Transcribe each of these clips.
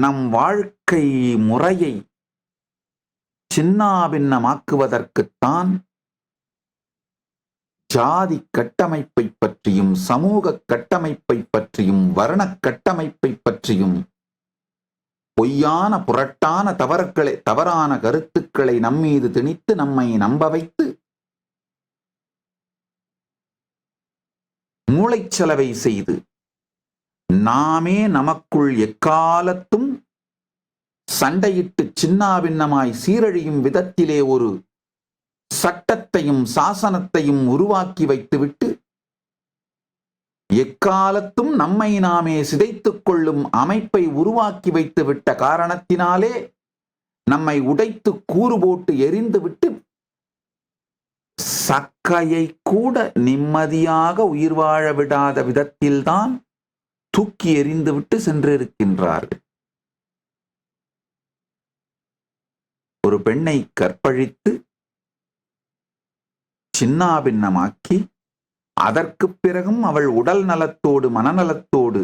நம் வாழ்க்கை முறையை சின்னாபின்னமாக்குவதற்குத்தான் ஜாதி கட்டமைப்பை பற்றியும் சமூக கட்டமைப்பை பற்றியும் வர்ண கட்டமைப்பை பற்றியும் பொய்யான புரட்டான தவறுகளை தவறான கருத்துக்களை நம்மீது திணித்து நம்மை நம்ப வைத்து மூளைச்சலவை செய்து நாமே நமக்குள் எக்காலத்தும் சண்டையிட்டு சின்னாபின்னமாய் சீரழியும் விதத்திலே ஒரு சட்டத்தையும் சாசனத்தையும் உருவாக்கி வைத்துவிட்டு எக்காலத்தும் நம்மை நாமே சிதைத்துக் கொள்ளும் அமைப்பை உருவாக்கி வைத்துவிட்ட காரணத்தினாலே நம்மை உடைத்து கூறு போட்டு எரிந்துவிட்டு சக்கையை கூட நிம்மதியாக உயிர் வாழ விடாத விதத்தில்தான் தூக்கி எறிந்துவிட்டு சென்றிருக்கின்றார்கள். ஒரு பெண்ணை கற்பழித்து சின்னாபின்னமாக்கி அதற்கு பிறகும் அவள் உடல் நலத்தோடு மனநலத்தோடு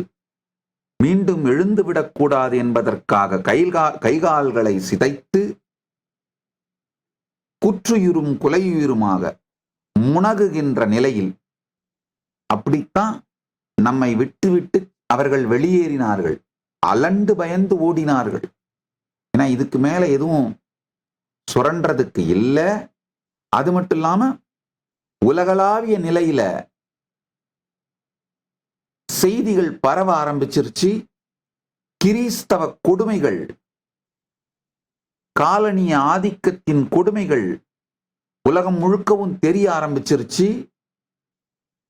மீண்டும் எழுந்துவிடக்கூடாது என்பதற்காக கைகா கைகால்களை சிதைத்து குற்றுயிரும் குலையுயிருமாக முனகுகின்ற நிலையில் அப்படித்தான் நம்மை விட்டுவிட்டு அவர்கள் வெளியேறினார்கள். அலண்டு பயந்து ஓடினார்கள். ஏன்னா இதுக்கு மேல எதுவும் சுரண்டதுக்கு இல்லை. அது மட்டும் இல்லாம உலகளாவிய நிலையில செய்திகள் பரவ ஆரம்பிச்சிருச்சு. கிறிஸ்தவ கொடுமைகள் காலனிய ஆதிக்கத்தின் கொடுமைகள் உலகம் முழுக்கவும் தெரிய ஆரம்பிச்சிருச்சு.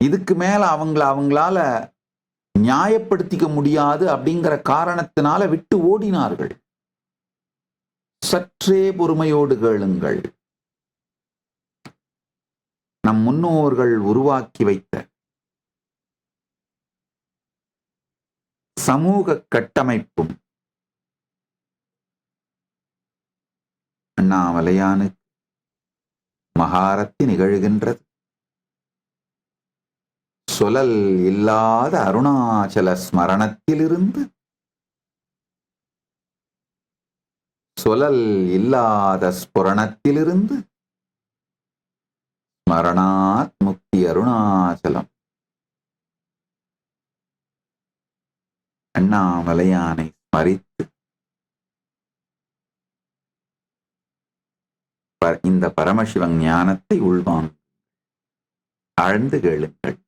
இதுக்கு மேல அவங்கள அவங்களால நியாயப்படுத்திக்க முடியாது அப்படிங்கிற காரணத்தினால விட்டு ஓடினார்கள். சற்றே பொறுமையோடு கேளுங்கள். நம் முன்னோர்கள் உருவாக்கி வைத்த சமூக கட்டமைப்பும் அண்ணாமலையானு மகாரத்தி நிகழ்கின்றது. சொலல் இல்லாத அருணாச்சல ஸ்மரணத்திலிருந்து சுழல் இல்லாத ஸ்புரணத்திலிருந்து ஸ்மரணாத் முக்தி அருணாச்சலம். அண்ணாமலையானை ஸ்மரித்து ப- இந்த பரமசிவன் ஞானத்தை உள்வாங்க ஆழ்ந்து கேளுங்கள்.